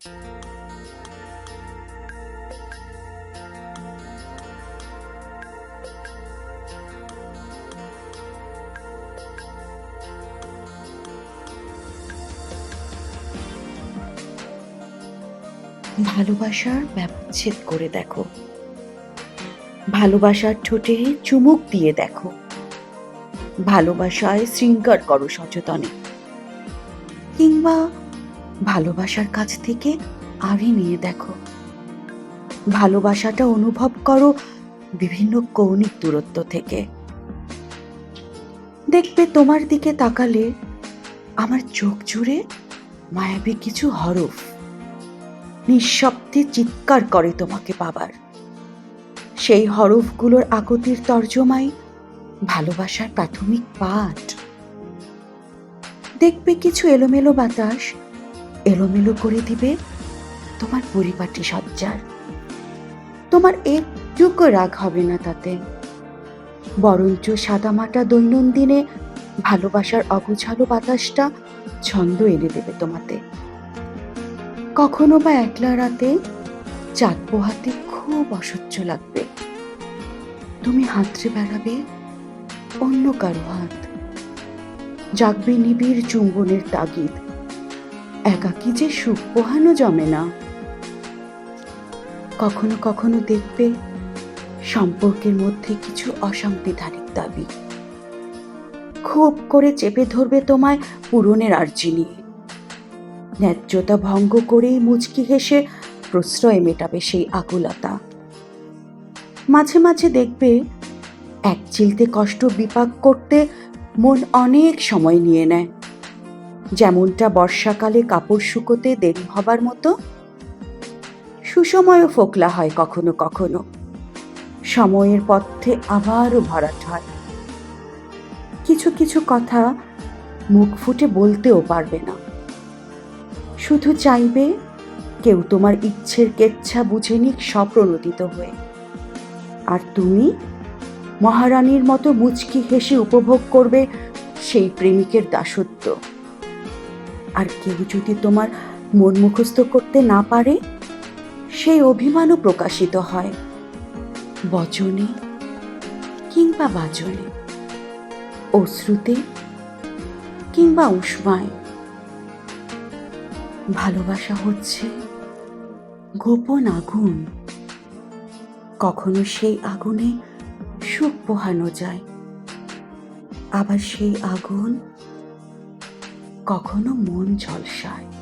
ভালোবাসার ব্যবচ্ছেদ করে দেখো। ভালোবাসার ঠোঁটে চুমুক দিয়ে দেখো। ভালোবাসায় শৃঙ্গার করো সচেতনে। কিংবা ভালোবাসার কাছ থেকে আড়ি নিয়ে দেখো। ভালোবাসাটা অনুভব করো বিভিন্ন কৌণিক দূরত্ব থেকে। দেখবে তোমার দিকে তাকালে আমার চোখ জুড়ে মায়াবী কিছু হরফ। নিঃশব্দে চিৎকার করে তোমাকে পাবার। সেই হরফগুলোর আকতির তর্জমাই ভালোবাসার প্রাথমিক পাঠ। দেখবে কিছু এলোমেলো বাতাস এলোমেলো করে দিবে? তোমার পরিপাটি সজ্জার তোমার একটুকু রাগ হবে না তাতে। বরঞ্চ সাদামাটা দৈনন্দিনে ভালোবাসার অগোছালো বাতাসটা ছন্দ এনে দেবে তোমাতে। কখনো বা একলা রাতে চাঁদ পোহাতে খুব অসহ্য লাগবে। তুমি হাতড়ে বেড়াবে অন্য কারও হাত। জাগবে নিবিড় চুম্বনের তাগিদ। একাকি যে সুখ পোহানো জমে না। কখনো কখনো দেখবে সম্পর্কের মধ্যে কিছু অসাংবিধানিক দাবি। খুব করে চেপে ধরবে তোমায় পূরণের আর্জি নিয়ে। ন্যায্যতা ভঙ্গ করেই মুচকি হেসে প্রশ্রয় মেটাবে সেই আকুলতা। মাঝে মাঝে দেখবে এক চিলতে কষ্ট বিপাক করতে মন অনেক সময় নিয়ে নেয়। যেমনটা বর্ষাকালে কাপড় শুকোতে দেরি হবার মতো, সুসময়ও ফোকলা হয় কখনো কখনো। সময়ের পথে আবারও ভরাট হয়। কিছু কিছু কথা মুখ ফুটে বলতেও পারবে না। শুধু চাইবে কেউ তোমার ইচ্ছের কেচ্ছা বুঝে নিক স্বপ্রণোদিত হয়ে। আর তুমি মহারানীর মতো মুচকি হেসে উপভোগ করবে সেই প্রেমিকের দাসত্ব। আর কেউ যদি তোমার মন মুখস্থ করতে না পারে, সেই অভিমানও প্রকাশিত হয়। বচনে কিংবা বাজনে, অশ্রুতে কিংবা উষ্মায়, ভালোবাসা হচ্ছে গোপন আগুন। কখনো সেই আগুনে সুখ পোহানো যায়, আবার সেই আগুন কখনো মন ঝলসায়।